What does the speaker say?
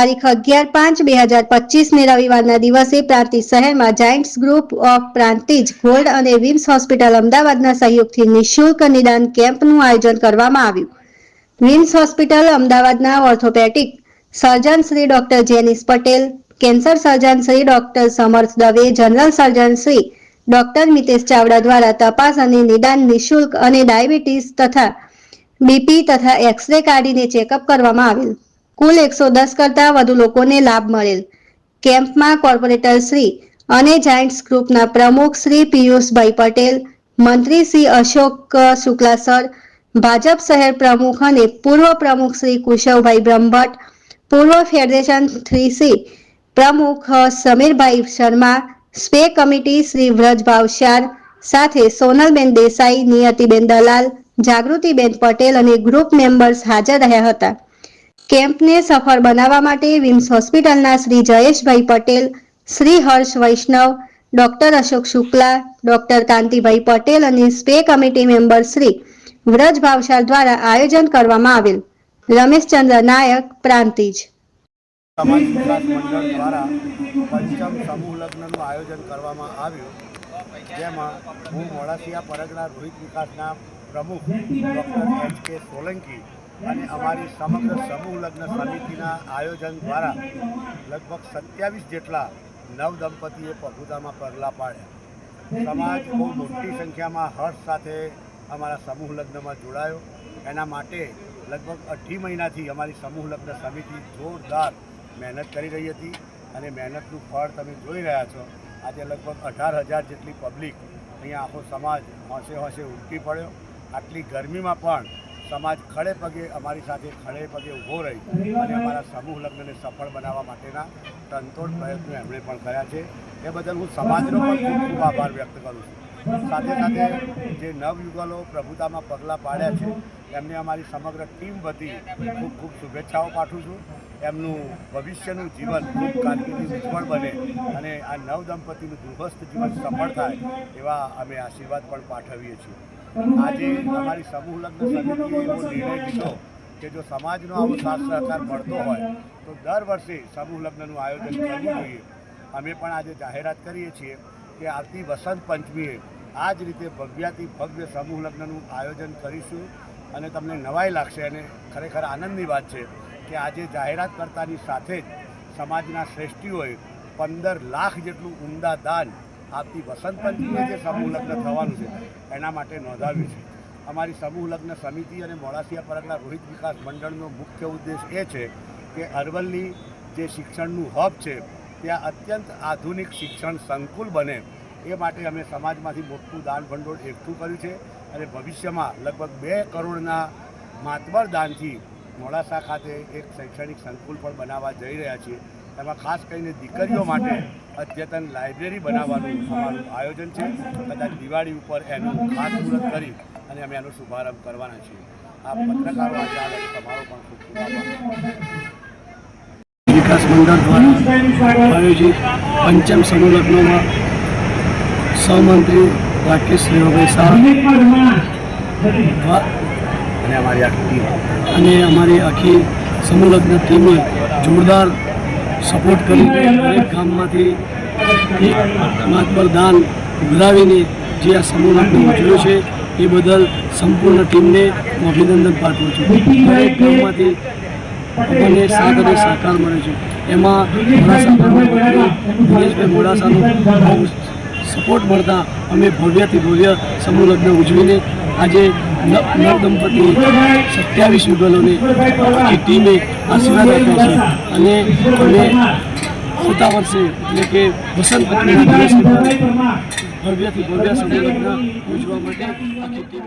તારીખ અગિયાર પાંચ બે હજાર પચીસને રવિવારના દિવસે પ્રાંતિજ શહેરમાં Giants group of Prantij gold અને વિમ્સ હોસ્પિટલ અમદાવાદના સહયોગથી નિઃશુલ્ક નિદાન કેમ્પનું આયોજન કરવામાં આવ્યું. વિમ્સ હોસ્પિટલ અમદાવાદના orthopedic surgeon Shri doctor Janis Patel, cancer surgeon Shri doctor Samarth Dave, general surgeon Shri doctor Mitesh Chavda દ્વારા તપાસ અને નિદાન નિઃશુલ્ક અને ડાયાબિટીસ તથા બીપી તથા એક્સરે કાઢીને ચેકઅપ કરવામાં આવેલ. કુલ એકસો દસ કરતાં વધુ લોકોને લાભ મળેલ. કેમ્પમાં કોર્પોરેટર શ્રી અને જાયન્ટ્સ ગ્રુપના પ્રમુખ શ્રી પિયુષભાઈ પટેલ, મંત્રી શ્રી અશોક શુક્લા સર, ભાજપ શહેર પ્રમુખ અને પૂર્વ પ્રમુખ શ્રી કુશવભાઈ બ્રહ્મભટ્ટ, પૂર્વ ફેડરેશન થ્રી સી પ્રમુખ સમીરભાઈ શર્મા, સ્પે કમિટી શ્રી વ્રજ ભાવશ્યાર સાથે સોનલબેન દેસાઈ, નિયતિબેન દલાલ, જાગૃતિબેન પટેલ અને ગ્રુપ મેમ્બર્સ હાજર રહ્યા હતા. કેમ્પને સફળ બનાવવા માટે વિમ્સ હોસ્પિટલના શ્રી જયેશભાઈ પટેલ, શ્રી હર્ષ વૈષ્ણવ, ડોક્ટર અશોક શુક્લા, ડોક્ટર કાંતિભાઈ પટેલ અને સ્પે કમિટી મેમ્બર શ્રી વ્રજ ભાવસાર દ્વારા આયોજન કરવામાં આવેલ. રમેશચંદ્ર નાયક, પ્રાંતિજ. સમાજ વિકાસ મંડળ દ્વારા પંચમ સમૂહ લગ્નનું આયોજન કરવામાં આવ્યું. જેમાં હું મોડાસિયા પરગના રોહિત વિકાસના પ્રમુખ ડૉક્ટર એચ કે સોલંકી અને અમારી સમગ્ર સમૂહ લગ્ન સમિતિના આયોજન દ્વારા લગભગ સત્યાવીસ જેટલા નવ દંપતીએ પ્રભુતામાં પગલાં પાડ્યા. સમાજ બહુ મોટી સંખ્યામાં હર્ષ સાથે અમારા સમૂહ લગ્નમાં જોડાયો. એના માટે લગભગ અઢી મહિનાથી અમારી સમૂહ લગ્ન સમિતિ જોરદાર મહેનત કરી રહી હતી અને મહેનતનું ફળ તમે જોઈ રહ્યા છો. આજે લગભગ અઢાર હજાર જેટલી પબ્લિક અહીંયા આખો સમાજ હોંશે હોંશે ઉમટી પડ્યો. આટલી ગરમીમાં પણ સમાજ ખડે પગે અમારી સાથે ખડે પગે ઊભો રહી અને અમારા સમૂહ લગ્નને સફળ બનાવવા માટેના તનતોડ પ્રયત્નો એમણે પણ કર્યા છે. એ બદલ હું સમાજનો પણ ખૂબ ખૂબ આભાર વ્યક્ત કરું છું. સાથે સાથે જે નવયુગલો પ્રભુતામાં પગલાં પાડ્યા છે, એમને અમારી સમગ્ર ટીમ બધી ખૂબ ખૂબ શુભેચ્છાઓ પાઠવું છું. એમનું ભવિષ્યનું જીવન ખૂબ કારકિર્દી ઉજ્જવળ બને અને આ નવ દંપતીનું દુર્ભસ્ત જીવન સફળ થાય એવા અમે આશીર્વાદ પણ પાઠવીએ છીએ. આજે અમારી સમૂહ લગ્ન સમિતિએ એવો નિર્ણય લીધો કે જો સમાજનો આવો સાથ સહકાર મળતો હોય તો દર વર્ષે સમૂહ લગ્નનું આયોજન કરવું જોઈએ. અમે પણ આજે જાહેરાત કરીએ છીએ કે આવતી વસંત પંચમીએ આ જ રીતે ભવ્યાથી ભવ્ય સમૂહ લગ્નનું આયોજન કરીશું. અને તમને નવાઈ લાગશે અને ખરેખર આનંદની વાત છે કે આજે જાહેરાત કરતાની સાથે જ સમાજના શ્રેષ્ઠીઓએ પંદર લાખ જેટલું ઉમદા દાન આવતી વસંત પંચમીએ જે સમૂહ લગ્ન થવાનું છે, એના માટે નોંધાવ્યું છે. અમારી સમૂહ લગ્ન સમિતિ અને મોડાસિયા પરગના રોહિત વિકાસ મંડળનો મુખ્ય ઉદ્દેશ એ છે કે અરવલ્લી જે શિક્ષણનું હબ છે, ત્યાં અત્યંત આધુનિક શિક્ષણ સંકુલ બને. એ માટે અમે સમાજમાંથી મોટું દાન ભંડોળ એકઠું કર્યું છે અને ભવિષ્યમાં લગભગ બે કરોડના માતબર દાનથી મોડાસા ખાતે એક શૈક્ષણિક સંકુલ પણ બનાવવા જઈ રહ્યા છીએ. એમાં ખાસ કરીને દીકરીઓ માટે અદ્યતન લાઇબ્રેરી બનાવવાનું અમારું આયોજન છે. કદાચ દિવાળી ઉપર એનું ખાસ મુહૂર્ત કરી અને અમે એનો શુભારંભ કરવાના છીએ. આ પત્રકારો આજે આવે તમારો પણ ખૂબ ખૂબ આભાર. વિકાસ મંડળ દ્વારા આયોજિત પંચમ સમુલગ્નમાં સહમંત્રી રાકેશ રેવાભાઈ શાહ અને અમારી આખી ટીમ. અને અમારી આખી સમુલગ્ન લગ્ન ટીમે જોરદાર સપોર્ટ કરી દરેક ગામમાંથી એક પર દાન ઉઘરાવીને જે આ સમૂહ ઉજવ્યો છે, એ બદલ સંપૂર્ણ ટીમને અભિનંદન પાઠવું છું. દરેક ગામમાંથી આપણને સાથ અને સહકાર મળે છે. એમાં મોડાસા ગામના દિનેશભાઈ મોડાસાનો સપોર્ટ મળતા અમે ભવ્યથી ભવ્ય સમૂહ લગ્ન ઉજવીને આજે નવદંપતિ નવ સત્યાવીસ યુગલોને ટીમે આશીર્વાદ આપ્યા છે. અને અમે આવતા વર્ષે એટલે કે વસંત ભવ્યથી ભવ્ય સમૂહ લગ્ન ઉજવા માટે આખી ટીમ